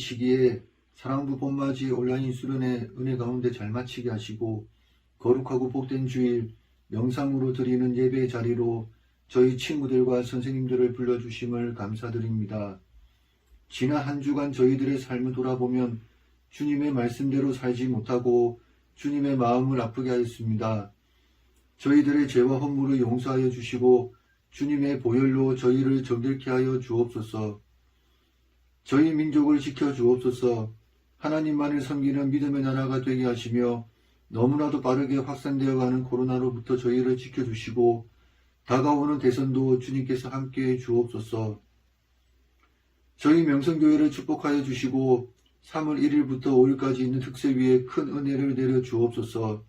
시기에 사랑부 봄맞이 온라인 수련회 은혜 가운데 잘 마치게 하시고 거룩하고 복된 주일 명상으로 드리는 예배 자리로 저희 친구들과 선생님들을 불러주심을 감사드립니다. 지난 한 주간 저희들의 삶을 돌아보면 주님의 말씀대로 살지 못하고 주님의 마음을 아프게 하였습니다. 저희들의 죄와 허물을 용서하여 주시고 주님의 보혈로 저희를 정결케 하여 주옵소서. 저희 민족을 지켜 주옵소서. 하나님만을 섬기는 믿음의 나라가 되게 하시며 너무나도 빠르게 확산되어 가는 코로나로부터 저희를 지켜 주시고 다가오는 대선도 주님께서 함께 해 주옵소서. 저희 명성교회를 축복하여 주시고 3월 1일부터 5일까지 있는 특세 위에 큰 은혜를 내려 주옵소서.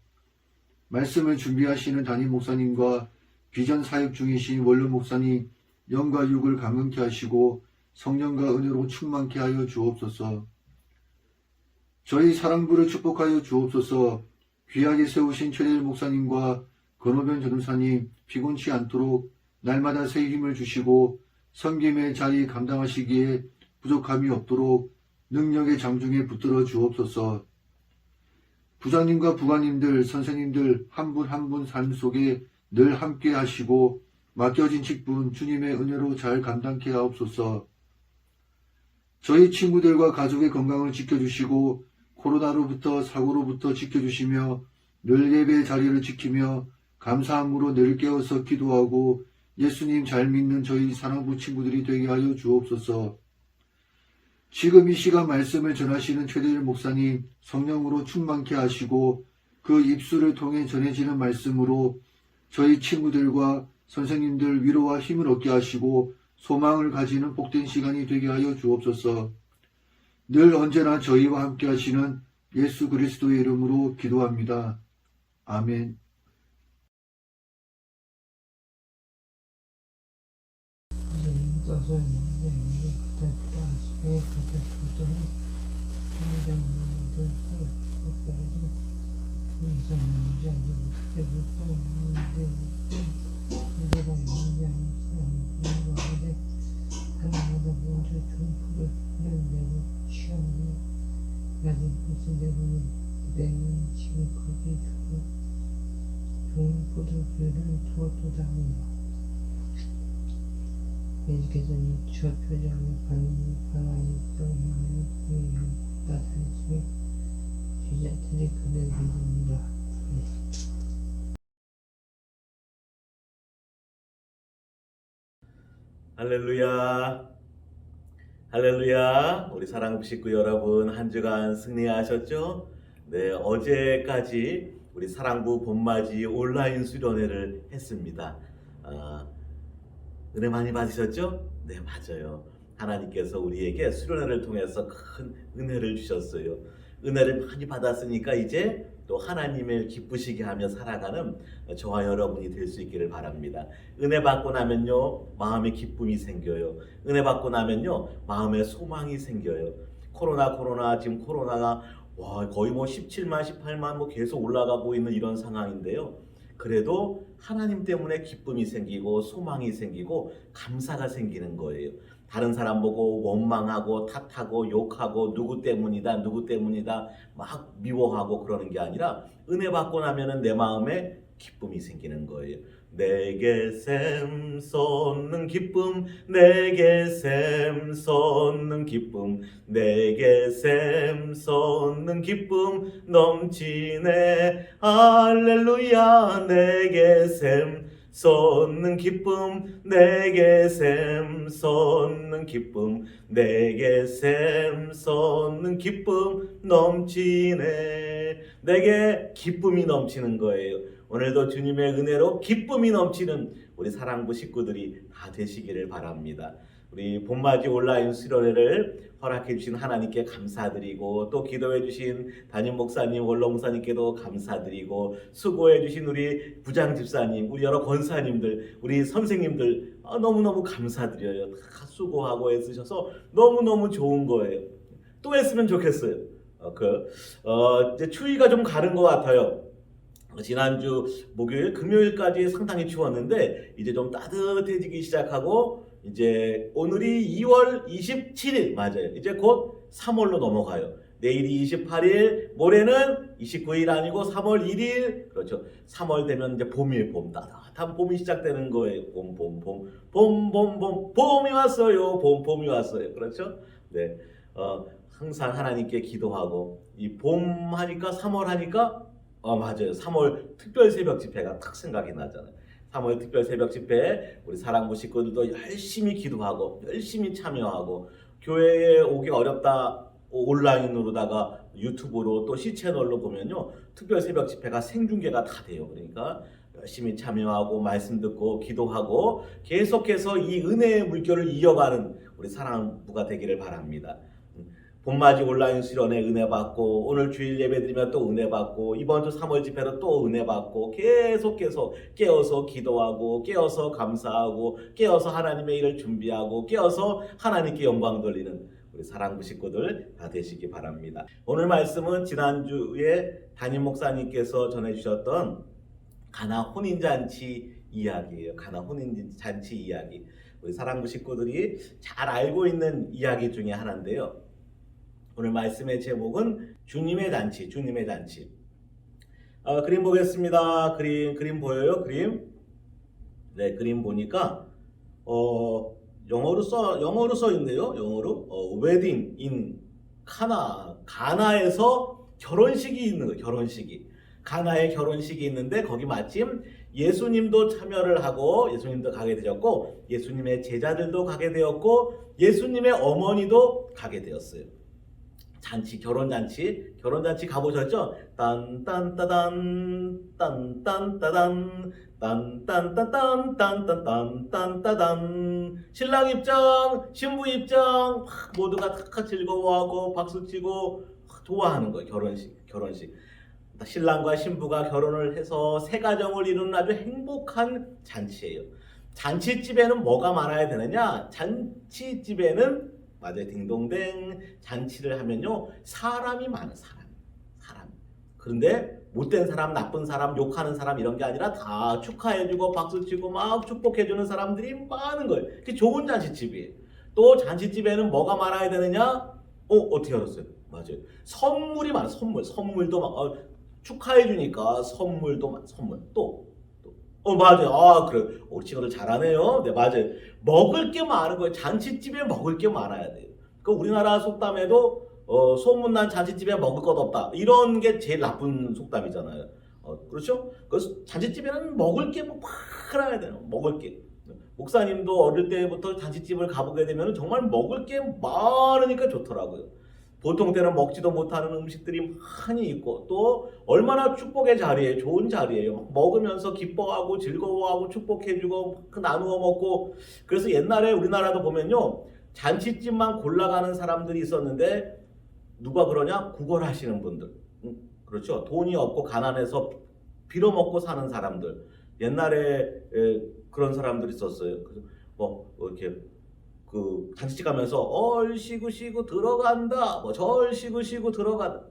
말씀을 준비하시는 담임 목사님과 비전 사역 중이신 원로 목사님 영과 육을 감금케 하시고 성령과 은혜로 충만케 하여 주옵소서. 저희 사랑부를 축복하여 주옵소서. 귀하게 세우신 최대일 목사님과 건호변 전도사님 피곤치 않도록 날마다 새 힘을 주시고 섬김의 자리 감당하시기에 부족함이 없도록 능력의 장중에 붙들어 주옵소서. 부장님과 부관님들, 선생님들 한 분 한 분 삶 속에 늘 함께 하시고 맡겨진 직분 주님의 은혜로 잘 감당케 하옵소서. 저희 친구들과 가족의 건강을 지켜주시고 코로나로부터 사고로부터 지켜주시며 늘 예배 자리를 지키며 감사함으로 늘 깨어서 기도하고 예수님 잘 믿는 저희 사랑부 친구들이 되게 하여 주옵소서. 지금 이 시간 말씀을 전하시는 최대일 목사님 성령으로 충만케 하시고 그 입술을 통해 전해지는 말씀으로 저희 친구들과 선생님들 위로와 힘을 얻게 하시고 소망을 가지는 복된 시간이 되게 하여 주옵소서. 늘 언제나 저희와 함께 하시는 예수 그리스도의 이름으로 기도합니다. 아멘. 좋은 포도주를 두었도다 하니라. 예수께서 이첫 표정을 받는 바라니 떠나는 그의 나타내시며 제자들이 그를 믿으니라. 할렐루야. 할렐루야. 우리 사랑부 식구 여러분 한 주간 승리하셨죠? 네, 어제까지 우리 사랑부 봄맞이 온라인 수련회를 했습니다. 아, 은혜 많이 받으셨죠? 네, 맞아요. 하나님께서 우리에게 수련회를 통해서 큰 은혜를 주셨어요. 은혜를 많이 받았으니까 이제 또 하나님을 기쁘시게 하며 살아가는 저와 여러분이 될 수 있기를 바랍니다. 은혜 받고 나면요, 마음에 기쁨이 생겨요. 은혜 받고 나면요, 마음에 소망이 생겨요. 코로나, 코로나, 지금 코로나가 와, 거의 뭐 17만, 18만 뭐 계속 올라가고 있는 이런 상황인데요. 그래도 하나님 때문에 기쁨이 생기고 소망이 생기고 감사가 생기는 거예요. 다른 사람 보고 원망하고 탓하고 욕하고 누구 때문이다 누구 때문이다 막 미워하고 그러는 게 아니라 은혜 받고 나면은 내 마음에 기쁨이 생기는 거예요. 내게 샘솟는 기쁨 내게 샘솟는 기쁨 내게 샘솟는 기쁨 넘치네 할렐루야 내게 샘 솟는 기쁨 내게 샘솟는 기쁨 내게 샘솟는 기쁨 넘치네 내게 기쁨이 넘치는 거예요 오늘도 주님의 은혜로 기쁨이 넘치는 우리 사랑부 식구들이 다 되시기를 바랍니다. 우리 봄맞이 온라인 수련회를 허락해 주신 하나님께 감사드리고 또 기도해 주신 담임 목사님, 원로 목사님께도 감사드리고 수고해 주신 우리 부장 집사님, 우리 여러 권사님들, 우리 선생님들 아, 너무너무 감사드려요. 다 수고하고 애쓰셔서 너무너무 좋은 거예요. 또 했으면 좋겠어요. 어, 그 어, 이제 추위가 좀 가는 것 같아요. 지난주 목요일, 금요일까지 상당히 추웠는데 이제 좀 따뜻해지기 시작하고 이제 오늘이 2월 27일 맞아요. 이제 곧 3월로 넘어가요. 내일이 28일, 모레는 29일 아니고 3월 1일. 그렇죠. 3월 되면 이제 봄이에요. 봄 따뜻한 봄이 시작되는 거예요. 봄, 봄, 봄, 봄, 봄, 봄, 봄이 왔어요. 봄, 봄이 왔어요. 그렇죠? 네. 어, 항상 하나님께 기도하고 이 봄 하니까 3월 하니까 어 맞아요. 3월 특별 새벽 집회가 탁 생각이 나잖아요. 3월 특별 새벽 집회 우리 사랑부 식구들도 열심히 기도하고 열심히 참여하고 교회에 오기 어렵다 온라인으로다가 유튜브로 또 C 채널로 보면요 특별 새벽 집회가 생중계가 다 돼요. 그러니까 열심히 참여하고 말씀 듣고 기도하고 계속해서 이 은혜의 물결을 이어가는 우리 사랑부가 되기를 바랍니다. 봄맞이 온라인 수련회 은혜 받고 오늘 주일 예배 드리면 또 은혜 받고 이번 주 3월 집회로 또 은혜 받고 계속해서 깨어서 기도하고 깨어서 감사하고 깨어서 하나님의 일을 준비하고 깨어서 하나님께 영광 돌리는 우리 사랑부 식구들 다 되시기 바랍니다. 오늘 말씀은 지난주에 담임 목사님께서 전해주셨던 가나 혼인잔치 이야기예요. 가나 혼인잔치 이야기. 우리 사랑부 식구들이 잘 알고 있는 이야기 중에 하나인데요. 오늘 말씀의 제목은 주님의 잔치, 주님의 잔치. 어, 그림 보겠습니다. 그림, 그림 보여요? 그림? 네, 그림 보니까 어, 영어로 써 영어로 써 있네요. 영어로 어, 웨딩 인 카나 가나에서 결혼식이 있는 거예요. 결혼식이 가나에 결혼식이 있는데 거기 마침 예수님도 참여를 하고 예수님도 가게 되었고 예수님의 제자들도 가게 되었고 예수님의 어머니도 가게 되었어요. 잔치 결혼 잔치. 결혼 잔치 가보셨죠? 딴딴따단 딴딴따단. 딴딴따단 딴딴딴딴딴딴 신랑 입장 신부 입장. 막 모두가 다 즐거워하고 박수치고 막 좋아하는 거예요 결혼식 결혼식. 신랑과 신부가 결혼을 해서 새 가정을 이루는 아주 행복한 잔치예요. 잔치집에는 뭐가 많아야 되느냐? 잔치집에는 맞아요. 딩동댕 잔치를 하면요. 사람이 많아 사람. 사람. 그런데 못된 사람, 나쁜 사람, 욕하는 사람 이런 게 아니라 다 축하해주고 박수치고 막 축복해주는 사람들이 많은 거예요. 그게 좋은 잔치집이에요. 또 잔치집에는 뭐가 많아야 되느냐? 어, 어떻게 알았어요? 맞아요. 선물이 많아. 선물. 선물도 막 어, 축하해주니까 선물도 많아. 선물. 또 어 맞아요. 아 그래. 우리 친구들 잘하네요. 네 맞아요. 먹을 게 많은 거예요. 잔치집에 먹을 게 많아야 돼요. 그 우리나라 속담에도 어, 소문난 잔치집에 먹을 것 없다. 이런 게 제일 나쁜 속담이잖아요. 어, 그렇죠? 그래서 잔치집에는 먹을 게뭐 많아야 돼요. 먹을 게. 목사님도 어릴 때부터 잔치집을 가보게 되면 정말 먹을 게 많으니까 좋더라고요. 보통 때는 먹지도 못하는 음식들이 많이 있고 또 얼마나 축복의 자리에 좋은 자리예요. 먹으면서 기뻐하고 즐거워하고 축복해주고 그 나누어 먹고 그래서 옛날에 우리나라도 보면요 잔치집만 골라가는 사람들이 있었는데 누가 그러냐 구걸하시는 분들 음, 그렇죠 돈이 없고 가난해서 빌어먹고 사는 사람들 옛날에 에, 그런 사람들이 있었어요. 그래서 뭐 이렇게 그 잔치집 가면서 얼씨구 씨구 들어간다. 뭐 절씨구 씨구 들어간다.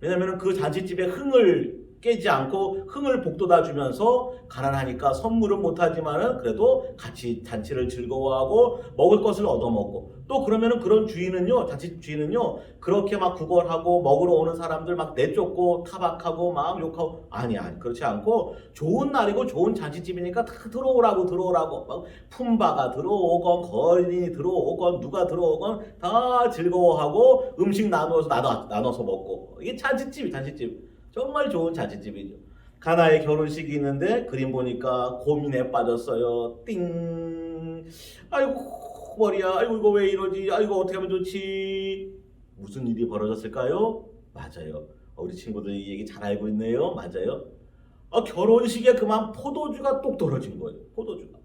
왜냐면은 그 잔치집에 흥을 깨지 않고 흥을 북돋아 주면서 가난하니까 선물은 못하지만은 그래도 같이 잔치를 즐거워하고 먹을 것을 얻어먹고 또 그러면은 그런 주인은요 잔치 주인은요 그렇게 막 구걸하고 먹으러 오는 사람들 막 내쫓고 타박하고 막 욕하고 아니 아니 그렇지 않고 좋은 날이고 좋은 잔치집이니까 다 들어오라고 들어오라고. 막 품바가 들어오건 거인이 들어오건 누가 들어오건 다 즐거워하고 음식 나누어서 나눠, 나눠서 먹고. 이게 잔치집이 잔치집 정말 좋은 잔치집이죠. 가나의 결혼식이 있는데 그림 보니까 고민에 빠졌어요. 띵. 아이고 머리야. 아이고 이거 왜 이러지? 아이고 어떻게 하면 좋지? 무슨 일이 벌어졌을까요? 맞아요. 우리 친구들 이 얘기 잘 알고 있네요. 맞아요. 아, 결혼식에 그만 포도주가 똑 떨어진 거예요. 포도주가.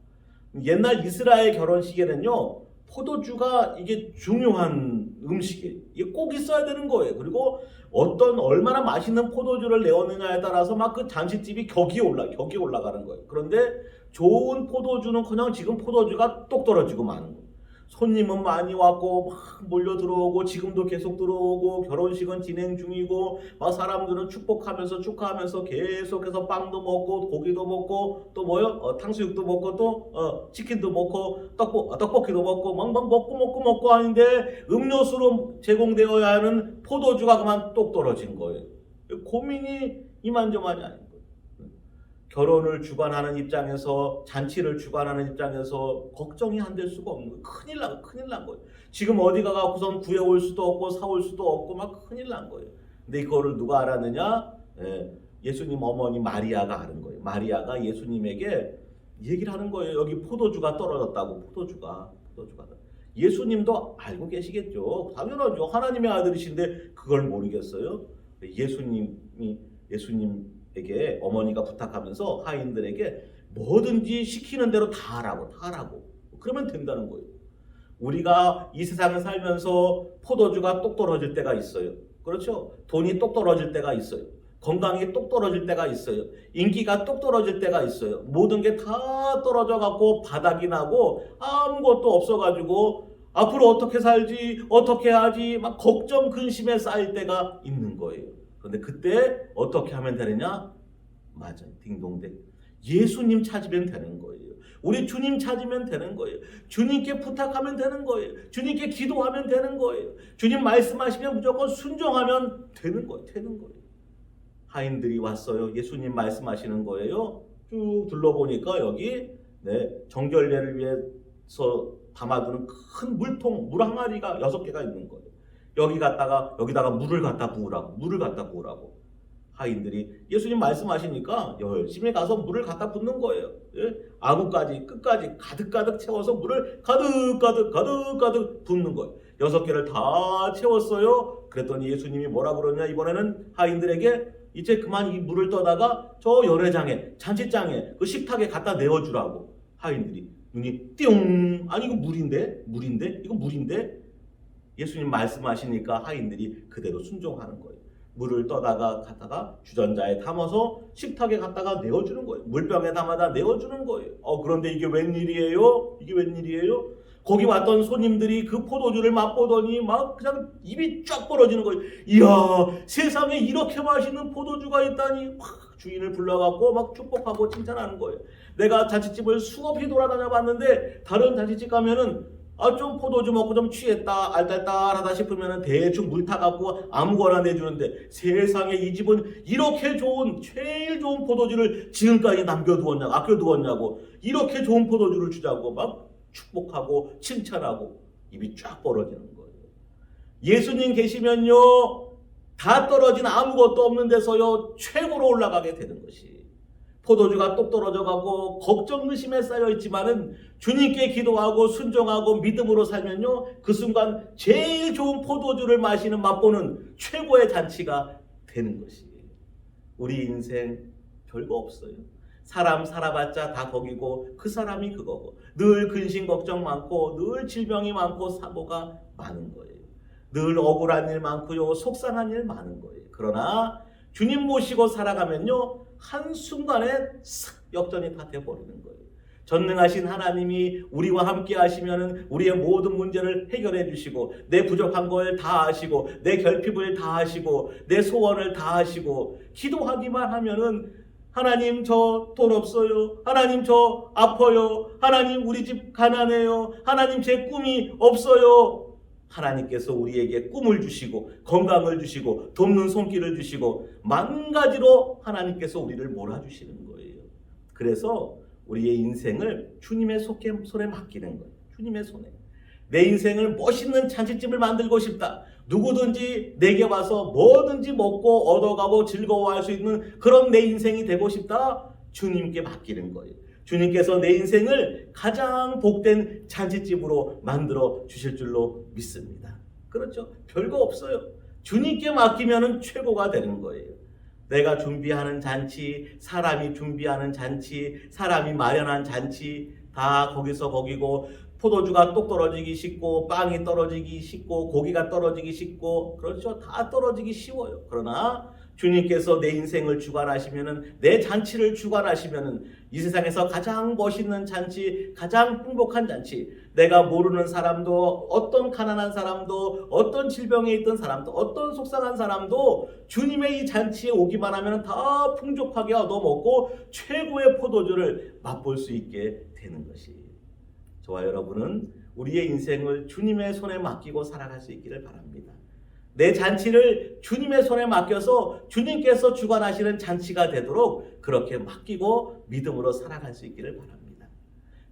옛날 이스라엘 결혼식에는요 포도주가 이게 중요한 음식이에요. 이게 꼭 있어야 되는 거예요. 그리고 어떤 얼마나 맛있는 포도주를 내었느냐에 따라서 막 그 잔치집이 격이 올라 격이 올라가는 거예요. 그런데 좋은 포도주는 그냥 지금 포도주가 똑 떨어지고 마는 거예요. 손님은 많이 왔고 막 몰려 들어오고 지금도 계속 들어오고 결혼식은 진행 중이고 막 사람들은 축복하면서 축하하면서 계속해서 빵도 먹고 고기도 먹고 또 뭐요? 어, 탕수육도 먹고 또 어, 치킨도 먹고 떡볶 어, 떡볶이도 먹고 막, 막 먹고 먹고 먹고 하는데 음료수로 제공되어야 하는 포도주가 그만 똑 떨어진 거예요. 고민이 이만저만이 거예요. 결혼을 주관하는 입장에서 잔치를 주관하는 입장에서 걱정이 안 될 수가 없는 거예요. 큰일 난 큰일 난 거예요. 지금 어디 가고선 구해올 수도 없고 사올 수도 없고 막 큰일 난 거예요. 근데 이거를 누가 알았느냐? 예, 예수님 어머니 마리아가 아는 거예요. 마리아가 예수님에게 얘기를 하는 거예요. 여기 포도주가 떨어졌다고 포도주가 포도주가 예수님도 알고 계시겠죠. 당연하죠. 하나님의 아들이신데 그걸 모르겠어요. 예수님이 예수님 에게 어머니가 부탁하면서 하인들에게 뭐든지 시키는 대로 다 하라고 다 하라고 그러면 된다는 거예요. 우리가 이 세상을 살면서 포도주가 똑 떨어질 때가 있어요. 그렇죠? 돈이 똑 떨어질 때가 있어요. 건강이 똑 떨어질 때가 있어요. 인기가 똑 떨어질 때가 있어요. 모든 게 다 떨어져 갖고 바닥이 나고 아무것도 없어 가지고 앞으로 어떻게 살지 어떻게 하지 막 걱정 근심에 쌓일 때가 있는 거예요. 그런데 그때 어떻게 하면 되느냐? 맞아요. 딩동댕. 예수님 찾으면 되는 거예요. 우리 주님 찾으면 되는 거예요. 주님께 부탁하면 되는 거예요. 주님께 기도하면 되는 거예요. 주님 말씀하시면 무조건 순종하면 되는 거예요. 되는 거예요. 하인들이 왔어요. 예수님 말씀하시는 거예요. 쭉 둘러보니까 여기 네, 정결례를 위해서 담아두는 큰 물통, 물 항아리가 여섯 개가 있는 거예요. 여기 갔다가 여기다가 물을 갖다 부으라고, 물을 갖다 부으라고. 하인들이 예수님 말씀하시니까 열심히 가서 물을 갖다 붓는 거예요. 예? 아구까지 끝까지 가득 가득 채워서 물을 가득 가득 가득 가득 붓는 거예요. 여섯 개를 다 채웠어요. 그랬더니 예수님이 뭐라 그러냐 이번에는 하인들에게 이제 그만 이 물을 떠다가 저 열애장에 잔치장에 그 식탁에 갖다 내어주라고 하인들이 눈이 띵 아니 이거 물인데 물인데 이거 물인데 예수님 말씀하시니까 하인들이 그대로 순종하는 거예요. 물을 떠다가 갖다가 주전자에 담아서 식탁에 갖다가 내어주는 거예요. 물병에 담아다 내어주는 거예요. 어 그런데 이게 웬일이에요? 이게 웬일이에요? 거기 왔던 손님들이 그 포도주를 맛보더니 막 그냥 입이 쫙 벌어지는 거예요. 이야 세상에 이렇게 맛있는 포도주가 있다니 확 주인을 불러갖고 막 축복하고 칭찬하는 거예요. 내가 잔치집을 수없이 돌아다녀 봤는데 다른 잔치집 가면은 아 좀 포도주 먹고 좀 취했다 알딸딸하다 싶으면 대충 물 타갖고 아무거나 내주는데 세상에 이 집은 이렇게 좋은 제일 좋은 포도주를 지금까지 남겨두었냐 아껴두었냐고 이렇게 좋은 포도주를 주자고 막 축복하고 칭찬하고 입이 쫙 벌어지는 거예요. 예수님 계시면요 다 떨어진 아무것도 없는 데서요 최고로 올라가게 되는 것이 포도주가 똑 떨어져 가고 걱정 의심에 쌓여 있지만은 주님께 기도하고 순종하고 믿음으로 살면요 그 순간 제일 좋은 포도주를 마시는 맛보는 최고의 잔치가 되는 것이에요. 우리 인생 별거 없어요. 사람 살아봤자 다 거기고 그 사람이 그거고 늘 근심 걱정 많고 늘 질병이 많고 사고가 많은 거예요. 늘 억울한 일 많고요 속상한 일 많은 거예요. 그러나 주님 모시고 살아가면요 한순간에 싹 역전이 다 돼버리는 거예요. 전능하신 하나님이 우리와 함께 하시면은 우리의 모든 문제를 해결해 주시고 내 부족한 걸 다 아시고 내 결핍을 다 아시고 내 소원을 다 아시고 기도하기만 하면은 하나님 저 돈 없어요. 하나님 저 아파요. 하나님 우리 집 가난해요. 하나님 제 꿈이 없어요. 하나님께서 우리에게 꿈을 주시고 건강을 주시고 돕는 손길을 주시고 만 가지로 하나님께서 우리를 몰아주시는 거예요. 그래서 우리의 인생을 주님의 손에 맡기는 거예요. 주님의 손에. 내 인생을 멋있는 잔치집을 만들고 싶다. 누구든지 내게 와서 뭐든지 먹고 얻어가고 즐거워할 수 있는 그런 내 인생이 되고 싶다. 주님께 맡기는 거예요. 주님께서 내 인생을 가장 복된 잔치집으로 만들어 주실 줄로 믿습니다. 그렇죠? 별거 없어요. 주님께 맡기면 최고가 되는 거예요. 내가 준비하는 잔치, 사람이 준비하는 잔치, 사람이 마련한 잔치, 다 거기서 거기고, 포도주가 똑 떨어지기 쉽고, 빵이 떨어지기 쉽고, 고기가 떨어지기 쉽고, 그렇죠? 다 떨어지기 쉬워요. 그러나 주님께서 내 인생을 주관하시면은, 내 잔치를 주관하시면은, 이 세상에서 가장 멋있는 잔치, 가장 행복한 잔치. 내가 모르는 사람도, 어떤 가난한 사람도, 어떤 질병에 있던 사람도, 어떤 속상한 사람도 주님의 이 잔치에 오기만 하면 다 풍족하게 얻어먹고 최고의 포도주를 맛볼 수 있게 되는 것이. 저와 여러분은 우리의 인생을 주님의 손에 맡기고 살아갈 수 있기를 바랍니다. 내 잔치를 주님의 손에 맡겨서 주님께서 주관하시는 잔치가 되도록 그렇게 맡기고 믿음으로 살아갈 수 있기를 바랍니다.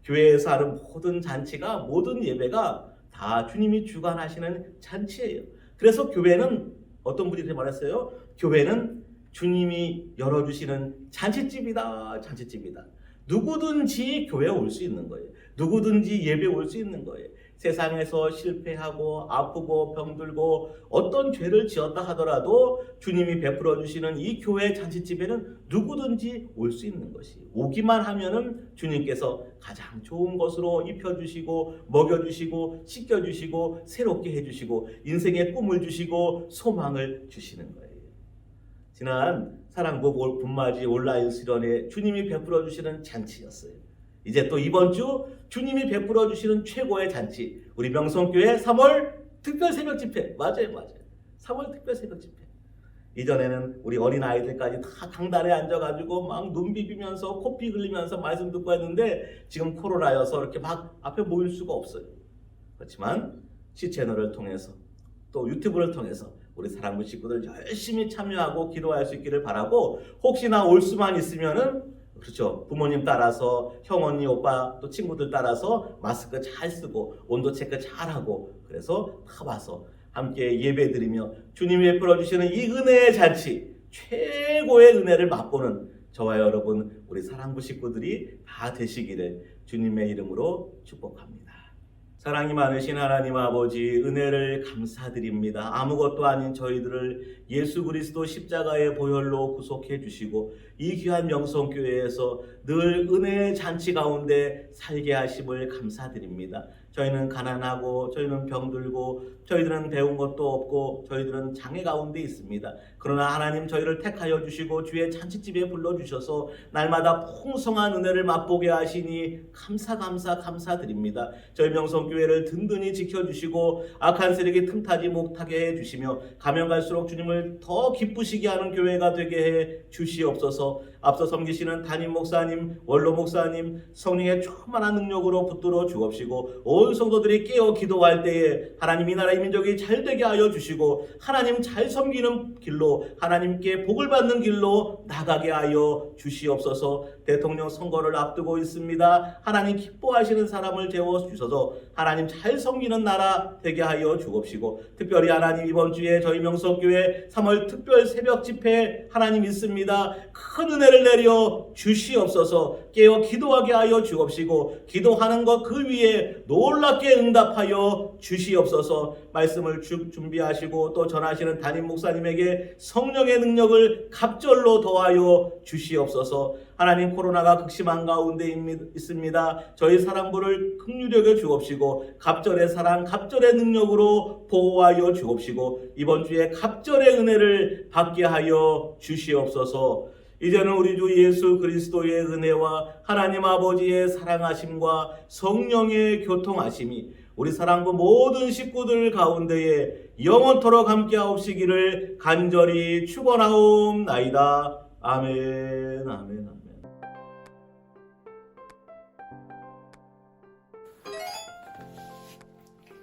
교회에서 하는 모든 잔치가 모든 예배가 다 주님이 주관하시는 잔치예요. 그래서 교회는 어떤 분이 이렇게 말했어요? 교회는 주님이 열어주시는 잔치집이다, 잔치집이다. 누구든지 교회에 올 수 있는 거예요. 누구든지 예배 올 수 있는 거예요. 세상에서 실패하고 아프고 병들고 어떤 죄를 지었다 하더라도 주님이 베풀어 주시는 이 교회 잔치집에는 누구든지 올 수 있는 것이 오기만 하면은 주님께서 가장 좋은 것으로 입혀 주시고 먹여 주시고 씻겨 주시고 새롭게 해 주시고 인생의 꿈을 주시고 소망을 주시는 거예요. 지난 사랑부 분맞이 온라인 수련회 주님이 베풀어 주시는 잔치였어요. 이제 또 이번 주 주님이 베풀어 주시는 최고의 잔치 우리 명성교회 3월 특별 새벽 집회. 맞아요 맞아요. 3월 특별 새벽 집회. 이전에는 우리 어린 아이들까지 다 강단에 앉아가지고 막 눈 비비면서 코피 흘리면서 말씀 듣고 했는데 지금 코로나여서 이렇게 막 앞에 모일 수가 없어요. 그렇지만 C 채널을 통해서 또 유튜브를 통해서 우리 사랑부 식구들 열심히 참여하고 기도할 수 있기를 바라고 혹시나 올 수만 있으면은 그렇죠. 부모님 따라서 형 언니 오빠 또 친구들 따라서 마스크 잘 쓰고 온도 체크 잘 하고 그래서 다 와서 함께 예배 드리며 주님이 베풀어 주시는 이 은혜의 잔치 최고의 은혜를 맛보는 저와 여러분 우리 사랑부 식구들이 다 되시기를 주님의 이름으로 축복합니다. 사랑이 많으신 하나님 아버지 은혜를 감사드립니다. 아무것도 아닌 저희들을 예수 그리스도 십자가의 보혈로 구속해 주시고 이 귀한 명성교회에서 늘 은혜의 잔치 가운데 살게 하심을 감사드립니다. 저희는 가난하고 저희는 병들고 저희들은 배운 것도 없고 저희들은 장애 가운데 있습니다. 그러나 하나님 저희를 택하여 주시고 주의 잔치집에 불러 주셔서 날마다 풍성한 은혜를 맛보게 하시니 감사 감사 감사드립니다. 저희 명성교회를 든든히 지켜 주시고 악한 세력이 틈타지 못하게 해 주시며 가면 갈수록 주님을 더 기쁘시게 하는 교회가 되게 해 주시옵소서. 앞서 섬기시는 담임 목사님, 원로 목사님, 성령의 충만한 능력으로 붙들어 주옵시고 온 성도들이 깨어 기도할 때에 하나님 이 나라 이 민족이 잘 되게 하여 주시고 하나님 잘 섬기는 길로 하나님께 복을 받는 길로 나가게 하여 주시옵소서. 대통령 선거를 앞두고 있습니다. 하나님 기뻐하시는 사람을 재워 주셔서 하나님 잘 섬기는 나라 되게 하여 주옵시고 특별히 하나님 이번 주에 저희 명성교회 3월 특별 새벽 집회 하나님 있습니다. 큰 은혜를 내려 주시옵소서 깨어 기도하게 하여 주옵시고 기도하는 것 그 위에 놀랍게 응답하여 주시옵소서 말씀을 주- 준비하시고 또 전하시는 담임 목사님에게 성령의 능력을 갑절로 더하여 주시옵소서 하나님 코로나가 극심한 가운데 있습니다. 저희 사랑부를 극률하게 주옵시고 갑절의 사랑, 갑절의 능력으로 보호하여 주옵시고 이번 주에 갑절의 은혜를 받게 하여 주시옵소서. 이제는 우리 주 예수 그리스도의 은혜와 하나님 아버지의 사랑하심과 성령의 교통하심이 우리 사랑부 모든 식구들 가운데에 영원토록 함께하옵시기를 간절히 축원하옵나이다. 아멘, 아멘, 아멘.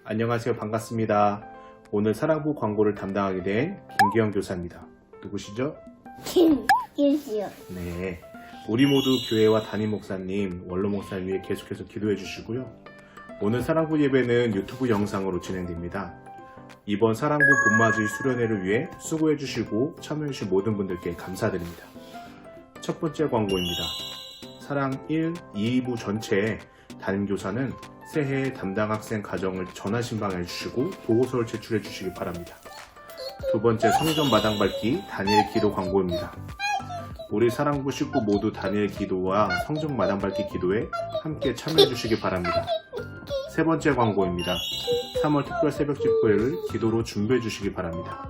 안녕하세요. 반갑습니다. 오늘 사랑부 광고를 담당하게 된 김기영 교사입니다. 누구시죠? 김규시요. 네. 우리 모두 교회와 담임 목사님, 원로 목사님 위해 계속해서 기도해 주시고요. 오늘 사랑부 예배는 유튜브 영상으로 진행됩니다. 이번 사랑부 봄맞이 수련회를 위해 수고해 주시고 참여해 주신 모든 분들께 감사드립니다. 첫 번째 광고입니다. 사랑 1, 2부 전체에 담임교사는 새해 담당 학생 가정을 전화 신방해 주시고 보고서를 제출해 주시기 바랍니다. 두 번째 성전 마당 밟기 다니엘 기도 광고입니다. 우리 사랑부 식구 모두 다니엘 기도와 성전 마당 밟기 기도에 함께 참여해 주시기 바랍니다. 세 번째 광고입니다. 3월 특별 새벽 집회를 기도로 준비해 주시기 바랍니다.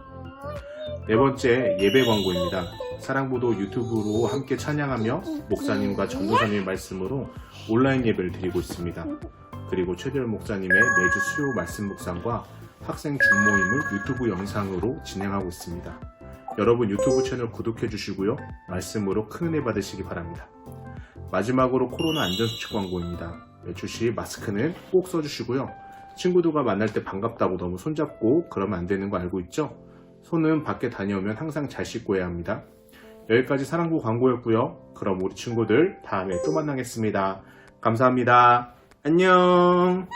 네 번째 예배 광고입니다. 사랑부도 유튜브로 함께 찬양하며 목사님과 전도사님의 말씀으로 온라인 예배를 드리고 있습니다. 그리고 최대열 목사님의 매주 수요 말씀 묵상과 학생 준모임을 유튜브 영상으로 진행하고 있습니다. 여러분 유튜브 채널 구독해 주시고요. 말씀으로 큰 은혜 받으시기 바랍니다. 마지막으로 코로나 안전수칙 광고입니다. 외출 시 마스크는 꼭 써주시고요. 친구들과 만날 때 반갑다고 너무 손잡고 그러면 안 되는 거 알고 있죠? 손은 밖에 다녀오면 항상 잘 씻고 해야 합니다. 여기까지 사랑부 광고였고요. 그럼 우리 친구들 다음에 또 만나겠습니다. 감사합니다. 안녕!